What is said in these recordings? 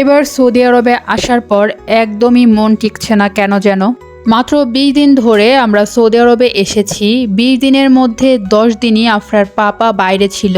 এবার সৌদি আরবে আসার পর একদমই মন টিকছে না কেন যেন। মাত্র বিশ দিন ধরে আমরা সৌদি আরবে এসেছি। বিশ দিনের মধ্যে দশ দিনই আফরার পাপা বাইরে ছিল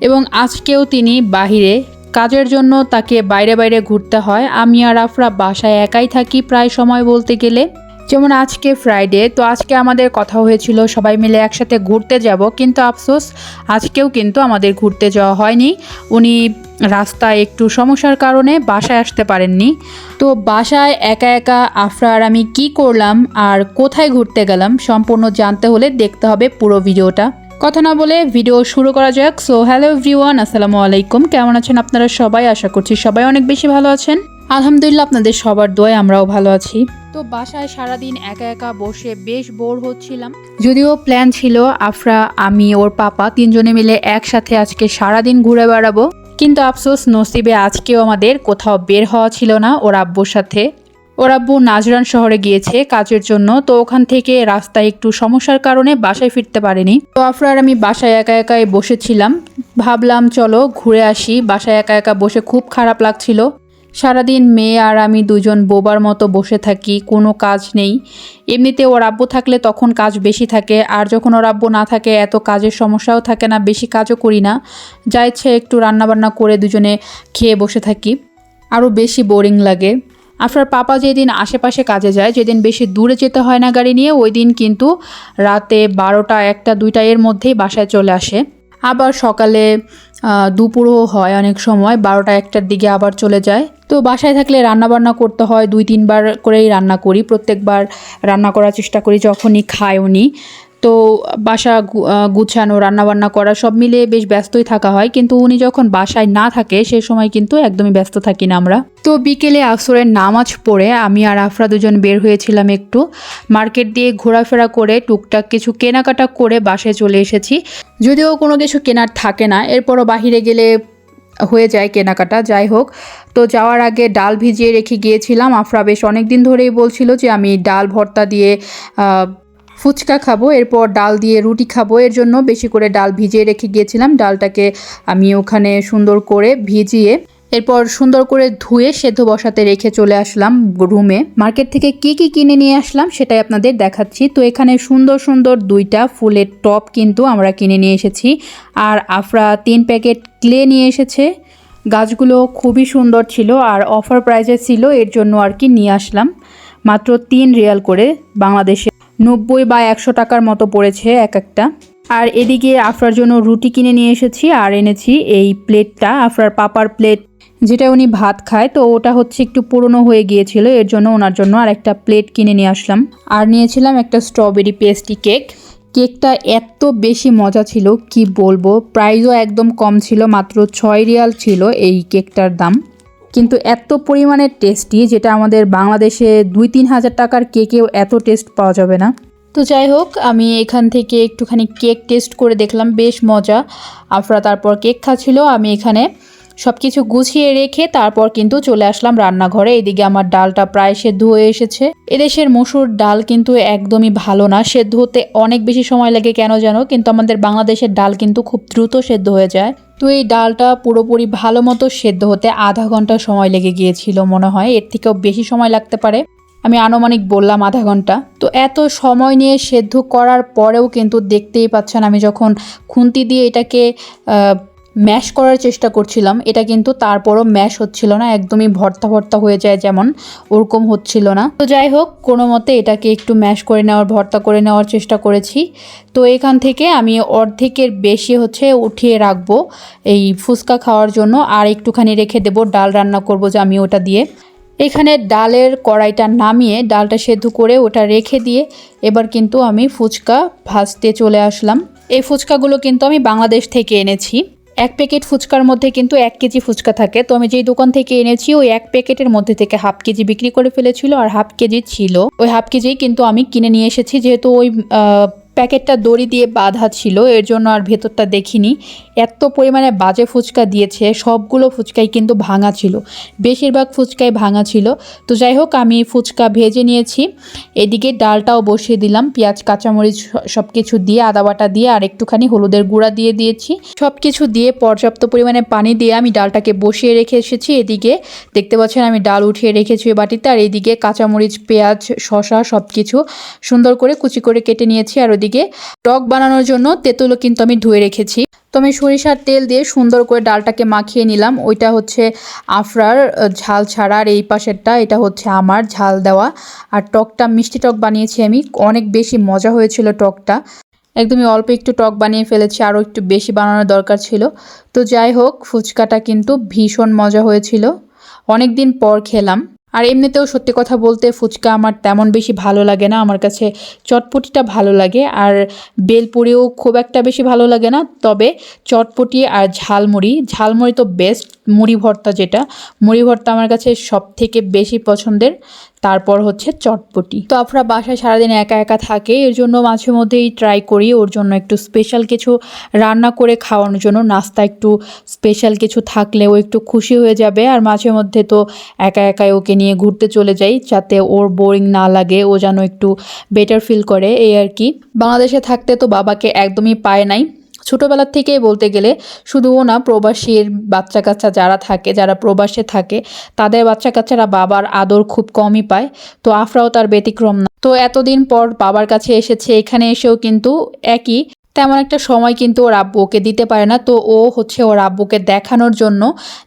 এবং আজকেও তিনি বাহিরে। কাজের জন্য তাকে বাইরে বাইরে ঘুরতে হয়। আমি আর আফরা বাসায় একাই থাকি প্রায় সময় বলতে গেলে। যেমন আজকে ফ্রাইডে তো আজকে আমাদের কথা হয়েছিল সবাই মিলে একসাথে ঘুরতে যাব। কিন্তু আফসোস, আজকেও কিন্তু আমাদের ঘুরতে যাওয়া হয়নি। উনি রাস্তায় একটু সমস্যার কারণে বাসায় আসতে পারেননি। তো বাসায় একা একা আফরা আর আমি কি করলাম আর কোথায় ঘুরতে গেলাম সম্পূর্ণ জানতে হলে দেখতে হবে পুরো ভিডিওটা। কথা না বলে ভিডিও শুরু করা যাক। সো হ্যালো এভরিওয়ান আসসালামু আলাইকুম। কেমন আছেন আপনারা সবাই? আশা করছি সবাই অনেক বেশি ভালো আছেন। আলহামদুলিল্লাহ, আপনাদের সবার দোয়ায় আমরাও ভালো আছি। তো বাসায় সারাদিন একা একা বসে বেশ বোর হচ্ছিলাম। যদিও প্ল্যান ছিল আফরা, আমি, ওর পাপা তিনজনে মিলে একসাথে আজকে সারাদিন ঘুরে বেড়াবো। কিন্তু আফসোস, নসিবে আজকেও আমাদের কোথাও বের হওয়া ছিল না ওর আব্বুর সাথে। ওর আব্বু নাজরান শহরে গিয়েছে কাজের জন্য, তো ওখান থেকে রাস্তায় একটু সমস্যার কারণে বাসায় ফিরতে পারেনি। তো আফরার আমি বাসায় একা একাই বসেছিলাম। ভাবলাম, চলো ঘুরে আসি। বাসায় একা একা বসে খুব খারাপ লাগছিল। সারাদিন মেয়ে আর আমি দুজন বোবার মতো বসে থাকি, কোনো কাজ নেই। এমনিতে ওর আব্বু থাকলে তখন কাজ বেশি থাকে, আর যখন ওর আব্বু না থাকে, এত কাজের সমস্যাও থাকে না, বেশি কাজও করি না। যা ইচ্ছে একটু রান্নাবান্না করে দুজনে খেয়ে বসে থাকি। আরও বেশি বোরিং লাগে। আপনার পাপা যেদিন আশেপাশে কাজে যায়, যেদিন বেশি দূরে যেতে হয় না গাড়ি নিয়ে, ওই দিন কিন্তু রাতে বারোটা, একটা, দুইটা এর মধ্যেই বাসায় চলে আসে। আবার সকালে দুপুরও হয় অনেক সময়, বারোটা একটার দিকে আবার চলে যায়। তো বাসায় থাকলে রান্না বান্না করতে হয়, দুই তিনবার করেই রান্না করি। প্রত্যেকবার রান্না করার চেষ্টা করি, যখনই খায় উনি। তো বাসা গুছানো, রান্নাবান্না করা, সব মিলিয়ে বেশ ব্যস্তই থাকা হয়। কিন্তু উনি যখন বাসায় না থাকে, সে সময় কিন্তু একদমই ব্যস্ত থাকি না আমরা। তো বিকেলে আসরের নামাজ পড়ে আমি আর আফরা দুজন বের হয়েছিলাম একটু। মার্কেট দিয়ে ঘোরাফেরা করে টুকটাক কিছু কেনাকাটা করে বাসায় চলে এসেছি। যদিও কোনো কিছু কেনার থাকে না, এরপরও বাহিরে গেলে হয়ে যায় কেনাকাটা, যাই হোক। তো যাওয়ার আগে ডাল ভিজিয়ে রেখে গিয়েছিলাম। আফরা বেশ অনেক দিন ধরেই বলছিল যে আমি ডাল, ভর্তা দিয়ে ফুচকা খাব, এরপর ডাল দিয়ে রুটি খাব। এর জন্য বেশি করে ডাল ভিজিয়ে রেখে গিয়েছিলাম। ডালটাকে আমি ওখানে সুন্দর করে ভিজিয়ে, এরপর সুন্দর করে ধুয়ে সেদ্ধ বসাতে রেখে চলে আসলাম রুমে। মার্কেট থেকে কি কি কিনে নিয়ে আসলাম সেটাই আপনাদের দেখাচ্ছি। তো এখানে সুন্দর সুন্দর দুইটা ফুলের টপ কিন্তু আমরা কিনে নিয়ে এসেছি। আর আফরা তিন প্যাকেট ক্লে নিয়ে এসেছে। গাছগুলো খুবই সুন্দর ছিল আর অফার প্রাইজে ছিল, এর জন্য আর কি নিয়ে আসলাম। মাত্র তিন রিয়াল করে বাংলাদেশে নব্বই বা একশো টাকার মতো পড়েছে এক একটা। আর এদিকে আফরার জন্য রুটি কিনে নিয়ে এসেছি আর এনেছি এই প্লেটটা, আফরার পাপার প্লেট, যেটা উনি ভাত খায়। তো ওটা হচ্ছে একটু পুরনো হয়ে গিয়েছিল, এর জন্য ওনার জন্য আর একটা প্লেট কিনে নিয়ে আসলাম। আর নিয়েছিলাম একটা স্ট্রবেরি পেস্টি কেক। কেকটা এত বেশি মজা ছিল, কি বলব? প্রাইসও একদম কম ছিল, মাত্র ছয় রিয়াল ছিল এই কেকটার দাম। কিন্তু এত পরিমাণে টেস্টি যেটা আমাদের বাংলাদেশে দুই তিন হাজার টাকার কেকেও এত টেস্ট পাওয়া যাবে না। তো যাই হোক, আমি এখান থেকে একটুখানি কেক টেস্ট করে দেখলাম, বেশ মজা। আফরা তারপর কেক খাচ্ছিল, আমি এখানে সব কিছু গুছিয়ে রেখে তারপর কিন্তু চলে আসলাম রান্নাঘরে। এদিকে আমার ডালটা প্রায় সেদ্ধ হয়ে এসেছে। এদেশের মসুর ডাল কিন্তু একদমই ভালো না। সেদ্ধ হতে অনেক বেশি সময় লাগে কেন জানো? কিন্তু আমাদের বাংলাদেশের ডাল কিন্তু খুব দ্রুত সেদ্ধ হয়ে যায়। তো এই ডালটা পুরোপুরি ভালো মতো সেদ্ধ হতে আধা ঘণ্টা সময় লেগে গিয়েছিল মনে হয়। এর থেকেও বেশি সময় লাগতে পারে। আমি আনুমানিক বললাম আধা ঘণ্টা। তো এত সময় নিয়ে সেদ্ধ করার পরেও কিন্তু দেখতেই পাচ্ছেন আমি যখন খুন্তি দিয়ে এটাকে ম্যাশ করার চেষ্টা করছিলাম। এটা কিন্তু তারপরও ম্যাশ হচ্ছিল না, একদমই ভর্তা ভর্তা হয়ে যায় যেমন, ওরকম হচ্ছিল না। তো যাই হোক, কোনো মতে এটাকে একটু ম্যাশ করে নেওয়ার, ভর্তা করে নেওয়ার চেষ্টা করেছি। তো এখান থেকে আমি অর্ধেকের বেশি হচ্ছে উঠিয়ে রাখব এই ফুচকা খাওয়ার জন্য, আর একটুখানি রেখে দেবো ডাল রান্না করব যে আমি ওটা দিয়ে। এখানে ডালের কড়াইটা নামিয়ে ডালটা সেদ্ধ করে ওটা রেখে দিয়ে এবার কিন্তু আমি ফুচকা ভাজতে চলে আসলাম। এই ফুচকাগুলো কিন্তু আমি বাংলাদেশ থেকে এনেছি। এক প্যাকেট ফুচকার মধ্যে কিন্তু এক কেজি ফুচকা থাকে। তো আমি যেই দোকান থেকে এনেছি, ওই এক প্যাকেটের মধ্যে থেকে হাফ কেজি বিক্রি করে ফেলেছিল, আর হাফ কেজি ছিল। ওই হাফ কেজি কিন্তু আমি কিনে নিয়ে এসেছি, যেহেতু ওই প্যাকেটটা দড়ি দিয়ে বাঁধা ছিল, এর জন্য আর ভেতরটা দেখিনি। এত পরিমাণে বাজে ফুচকা দিয়েছে, সবগুলো ফুচকাই কিন্তু ভাঙা ছিল, বেশিরভাগ ফুচকাই ভাঙা ছিল। তো যাই হোক, আমি ফুচকা ভেজে নিয়েছি, এদিকে ডালটাও বসিয়ে দিলাম, পেঁয়াজ, কাঁচামরিচ সব কিছু দিয়ে, আদা বাটা দিয়ে, আর একটুখানি হলুদের গুঁড়া দিয়ে দিয়েছি। সব কিছু দিয়ে পর্যাপ্ত পরিমাণে পানি দিয়ে আমি ডালটাকে বসিয়ে রেখে এসেছি, এদিকে দেখতে পাচ্ছেন আমি ডাল উঠিয়ে রেখেছি বাটিতে, আর এদিকে কাঁচামরিচ, পেঁয়াজ শশা সব কিছু সুন্দর করে কুচি করে কেটে নিয়েছি, আর ওদিকে টক বানানোর জন্য তেঁতুলও কিন্তু আমি ধুয়ে রেখেছি। তো আমি সরিষার তেল দিয়ে সুন্দর করে ডালটাকে মাখিয়ে নিলাম। ওইটা হচ্ছে আফরার ঝাল ছাড়া, আর এই পাশেরটা, এটা হচ্ছে আমার ঝাল দেওয়া। আর টকটা, মিষ্টি টক বানিয়েছি আমি। অনেক বেশি মজা হয়েছিল টকটা। একদমই অল্প একটু টক বানিয়ে ফেলেছি, আরও একটু বেশি বানানোর দরকার ছিল। তো যাই হোক, ফুচকাটা কিন্তু ভীষণ মজা হয়েছিল। অনেক দিন পর খেলাম। আর এমনিতেও সত্যি কথা বলতে ফুচকা আমার তেমন বেশি ভালো লাগে না। আমার কাছে চটপটিটা ভালো লাগে আর বেলপুরিও খুব একটা বেশি ভালো লাগে না। তবে চটপটি আর ঝালমুড়ি ঝালমুড়ি তো বেস্ট মুড়ি ভর্তা যেটা, মুড়ি ভর্তা আমার কাছে সব থেকে বেশি পছন্দের। তারপর হচ্ছে চটপটি। তো আপনারা বাসায় সারাদিন একা একা থাকে, এর জন্য মাঝে মধ্যেই ট্রাই করি, ওর জন্য একটু স্পেশাল কিছু রান্না করে খাওয়ানোর জন্য। নাস্তা একটু স্পেশাল কিছু থাকলে ও একটু খুশি হয়ে যাবে, আর মাঝে মধ্যে তো একা একাই ওকে নিয়ে ঘুরতে চলে যাই, যাতে ওর বোরিং না লাগে, ও যেন একটু বেটার ফিল করে, এই আর কি। বাংলাদেশে থাকতে তো বাবাকে একদমই পায় নাই। ছোটোবেলার থেকে বলতে গেলে শুধুও না প্রবাসীর বাচ্চা কাচ্চা যারা থাকে, যারা প্রবাসে থাকে, তাদের বাচ্চা কাচ্চারা বাবার আদর খুব কমই পায়। তো আফরাও তার ব্যতিক্রম না। তো এতদিন পর বাবার কাছে এসেছে, এখানে এসেও কিন্তু একই তেমন একটা সময় কিন্তু ওর আব্বু ওকে দিতে পারে না। তো ও হচ্ছে ওর আব্বুকে দেখানোর জন্য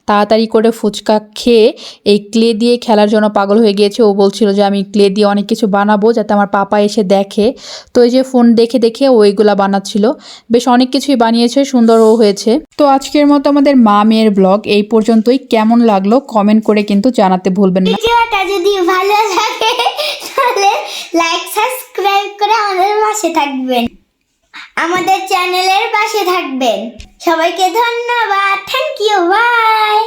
তাড়াতাড়ি করে ফুচকা খেয়ে এই ক্লে দিয়ে খেলার জন্য পাগল হয়ে গিয়েছে। ও বলছিল যে, আমি ক্লে দিয়ে অনেক কিছু বানাবো যাতে আমার পাপা এসে দেখে। তো এই যে ফোন দেখে দেখে ও এইগুলা বানাচ্ছিল। বেশ অনেক কিছুই বানিয়েছে, সুন্দরও হয়েছে। তো আজকের মতো আমাদের মা মেয়ের ব্লগ এই পর্যন্তই। কেমন লাগল কমেন্ট করে কিন্তু জানাতে ভুলবেন না। যদি লাইক সাবস্ক্রাইব করে আমাদের পাশে থাকবেন। আমাদের চ্যানেলের পাশে থাকবেন। সবাইকে ধন্যবাদ। Thank you by